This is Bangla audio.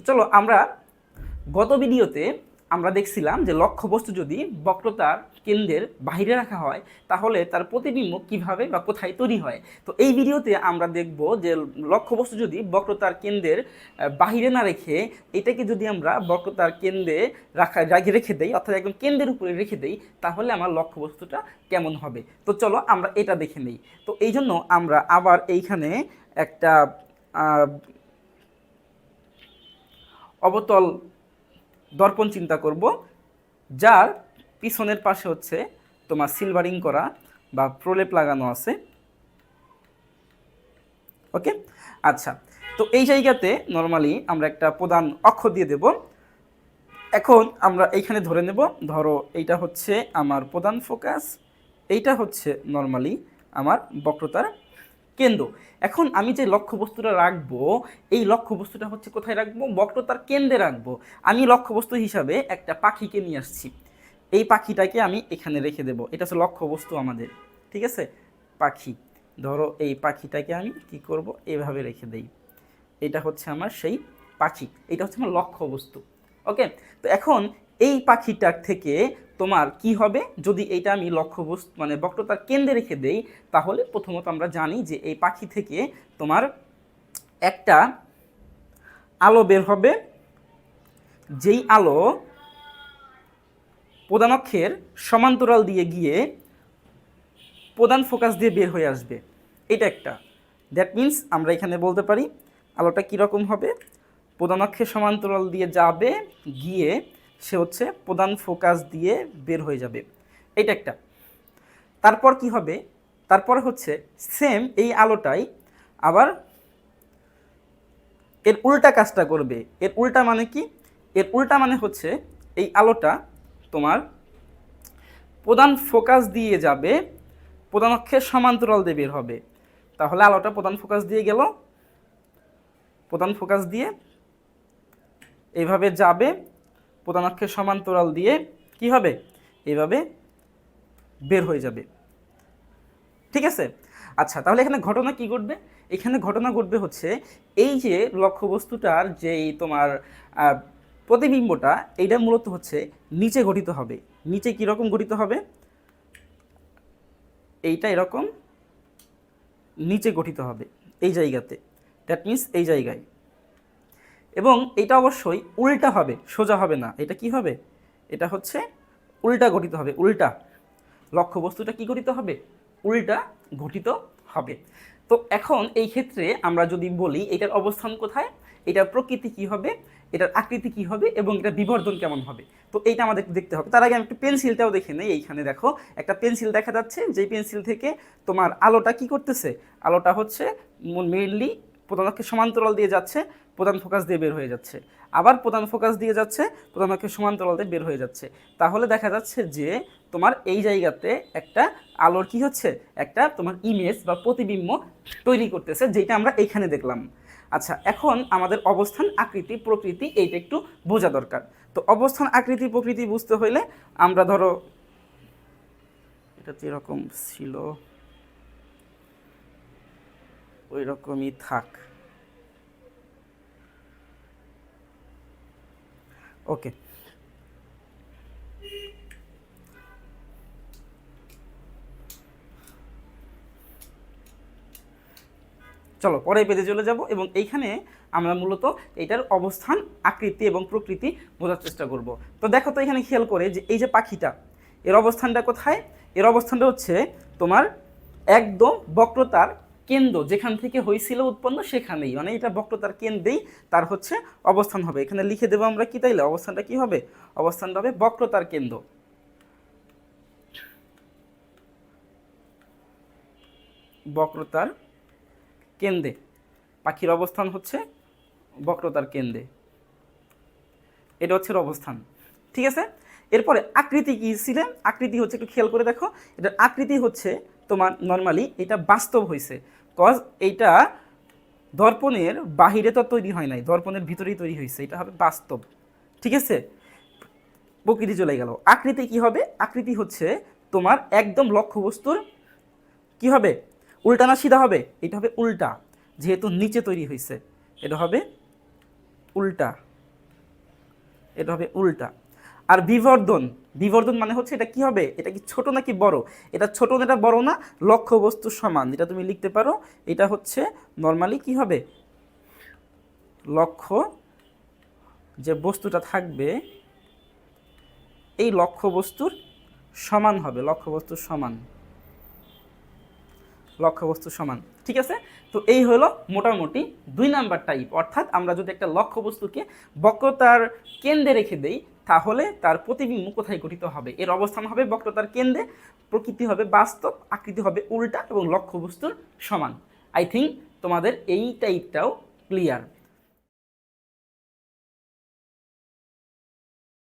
তো চলো আমরা গত ভিডিওতে আমরা দেখছিলাম যে লক্ষ্যবস্তু যদি বক্রতার কেন্দ্রের বাইরে রাখা হয়, তাহলে তার প্রতিবিম্ব কীভাবে বা কোথায় তৈরি হয়? তো এই ভিডিওতে আমরা দেখব যে লক্ষ্যবস্তু যদি বক্রতার কেন্দ্রের বাহিরে না রেখে, এটাকে যদি আমরা বক্রতার কেন্দ্রে রাখা, রাখি দেই, অর্থাৎ একদম কেন্দ্রের উপরে রেখে দেই, তাহলে আমার লক্ষ্যবস্তুটা কেমন হবে? তো চলো আমরা এটা দেখে নেই। তো এই জন্য আমরা আবার এইখানে একটা অবতল দর্পণ চিন্তা করব, যার পিছনের পাশে হচ্ছে তোমার সিলভারিং করা বা প্রলেপ লাগানো আছে। ওকে আচ্ছা তো এই জায়গাতে নর্মালি আমরা একটা প্রধান অক্ষ দিয়ে দেব। এখন আমরা এইখানে ধরে নেব, ধরো এইটা হচ্ছে আমার প্রধান ফোকাস এইটা হচ্ছে নর্মালি আমার বক্রতার কেন্দ্র। এখন আমি যে লক্ষ্যবস্তুটা রাখব, এই লক্ষ্যবস্তুটা হচ্ছে কোথায় রাখব? বক্রতার কেন্দ্রে রাখব। আমি লক্ষ্যবস্তু হিসাবে একটা পাখিকে নিয়ে আসছি। এই পাখিটাকে আমি এখানে রেখে দেব। এটা হচ্ছে লক্ষ্যবস্তু আমাদের। ঠিক আছে? পাখি। ধরো এই পাখিটাকে আমি কি করব? এভাবে রেখে দেই। এটা হচ্ছে আমার সেই পাখি। এটা হচ্ছে আমার লক্ষ্যবস্তু। ওকে? তো এখন এই পাখিটার থেকে তোমার কি হবে? যদি এটা আমি লক্ষ্যবস্তু মানে বক্রতার কেন্দ্রে রেখে দেই, তাহলে প্রথমত আমরা জানি যে এই পাখি থেকে তোমার একটা আলো বের হবে। যেই আলো প্রধান অক্ষের সমান্তরাল দিয়ে গিয়ে প্রধান ফোকাস দিয়ে বের হয়ে আসবে। এটা একটা। দ্যাট মিন্স আমরা এখানে বলতে পারি, আলোটা কীরকম হবে? প্রধান অক্ষের সমান্তরাল দিয়ে যাবে, গিয়ে সে হচ্ছে প্রধান ফোকাস দিয়ে বের হয়ে যাবে। এটা একটা। তারপর কি হবে? তারপর হচ্ছে সেম এই আলোটাই আবার এর উল্টা কাজটা করবে। এর উল্টা মানে কি? এর উল্টা মানে হচ্ছে এই আলোটা তোমার প্রধান ফোকাস দিয়ে যাবে, প্রধান অক্ষের সমান্তরাল দিয়ে বের হবে। তাহলে আলোটা প্রধান ফোকাস দিয়ে গেল। প্রধান ফোকাস দিয়ে এইভাবে যাবে। প্রধান অক্ষের সমান্তরাল দিয়ে কি হবে? এইভাবে বের হয়ে যাবে। ঠিক আছে? আচ্ছা তাহলে এখানে ঘটনা কি ঘটবে? এখানে ঘটনা ঘটবে হচ্ছে এই যে লক্ষ্যবস্তুটার যেই তোমার প্রতিবিম্বটা, এইটা মূলত হচ্ছে নিচে গঠিত হবে। নিচে কীরকম গঠিত হবে? এইটা এরকম নিচে গঠিত হবে। এই জায়গাতে। দ্যাট মিন্স এই জায়গায়। এবং এটা অবশ্যই উল্টা হবে, সোজা হবে না। এটা কি হবে? এটা হচ্ছে উল্টা গঠিত হবে, উল্টা। লক্ষ্যবস্তুটা কি গঠিত হবে? উল্টা গঠিত হবে। তো এখন এই ক্ষেত্রে আমরা যদি বলি, এটার অবস্থান কোথায়? এটার প্রকৃতি কি হবে? এটার আকৃতি কি হবে? এবং এটা বিবর্ধন কেমন হবে? তো এইটা আমাদের দেখতে হবে। তার আগে আমি একটু পেন্সিলটাও দেখে নেই, এইখানে দেখো। একটা পেন্সিল দেখা যাচ্ছে, যেই পেন্সিল থেকে তোমার আলোটা কি করতেছে? আলোটা হচ্ছে মেইনলি প্রধান সমান্তরাল দিয়ে যাচ্ছে। প্রধান ফোকাস দিয়ে বের হয়ে যাচ্ছে। আবার প্রধান ফোকাস দিয়ে যাচ্ছে, প্রধান অক্ষের সমান্তরাল দিয়ে বের হয়ে যাচ্ছে। তাহলে দেখা যাচ্ছে যে তোমার এই জায়গাতে একটা আলোর কি হচ্ছে? একটা তোমার ইমেজ বা প্রতিবিম্ব তৈরি করতেছে, যেটা আমরা এইখানে দেখলাম। আচ্ছা এখন আমাদের অবস্থান, আকৃতি, প্রকৃতি এইটা একটু বোঝা দরকার। তো অবস্থান, আকৃতি, প্রকৃতি বুঝতে হইলে আমরা ধরো এটা যেরকম ছিল ওই রকমই থাক। ওকে চলো পরে পেজে চলে যাব এবং এইখানে আমরা মূলত এটার অবস্থান, আকৃতি এবং প্রকৃতি বোঝার চেষ্টা করব। তো দেখো তো এখানে খেয়াল করে যে এই যে পাখিটা, এর অবস্থানটা কোথায়? এর অবস্থানটা হচ্ছে তোমার একদম বক্রতার কেন্দ্র, যেখান থেকে হয়েছিল উৎপন্ন সেখানেই। মানে এটা বক্রতার কেন্দ্রেই তার হচ্ছে অবস্থান হবে। এখানে লিখে দেবো আমরা কি তাইলে? অবস্থানটা কি হবে? অবস্থানটা হবে বক্রতার কেন্দ্র। বক্রতার কেন্দ্রে। পাখির অবস্থান হচ্ছে বক্রতার কেন্দ্রে। এটা হচ্ছে অবস্থান। ঠিক আছে? এরপরে আকৃতি কী ছিলেন আকৃতি হচ্ছে একটু খেয়াল করে দেখো। এটার আকৃতি হচ্ছে তোমার নর্মালি এটা বাস্তব হয়েছে কজ এইটা দর্পণের বাহিরে তো তৈরি হয় নাই, দর্পণের ভিতরেই তৈরি হয়েছে, এটা হবে বাস্তব, ঠিক আছে? প্রকৃতি চলে গেল। আকৃতি কি হবে? আকৃতি হচ্ছে তোমার একদম লক্ষ্যবস্তুর কি হবে? উল্টা না সিধা হবে, এটা হবে উল্টা, যেহেতু নিচে তৈরি হয়েছে, এটা হবে উল্টা, এটা হবে উল্টা। আর বিবর্ধন বিবর্ধন মানে হচ্ছে এটা কি হবে? এটা কি ছোট নাকি বড়? এটা ছোট না, এটা বড় না, লক্ষ্য বস্তু সমান। যেটা তুমি লিখতে পারো, এটা হচ্ছে নর্মালি কি হবে? লক্ষ্য যে বস্তুটা থাকবে, এই লক্ষ্য বস্তুর সমান হবে। লক্ষ্য বস্তুর সমান। লক্ষ্যবস্তু সমান। ঠিক আছে? তো এই হলো মোটামুটি দুই নাম্বার টাইপ অর্থাৎ আমরা যদি একটা লক্ষ্যবস্তুকে বক্রতার কেন্দ্রে রেখে দেই তাহলে তার প্রতিবিম্ব কোথায় গঠিত হবে? এর অবস্থান হবে বক্রতার কেন্দ্রে, প্রকৃতি হবে বাস্তব, আকৃতি হবে উল্টা এবং লক্ষ্যবস্তুর সমান। আই থিঙ্ক তোমাদের এই টাইপটাও ক্লিয়ার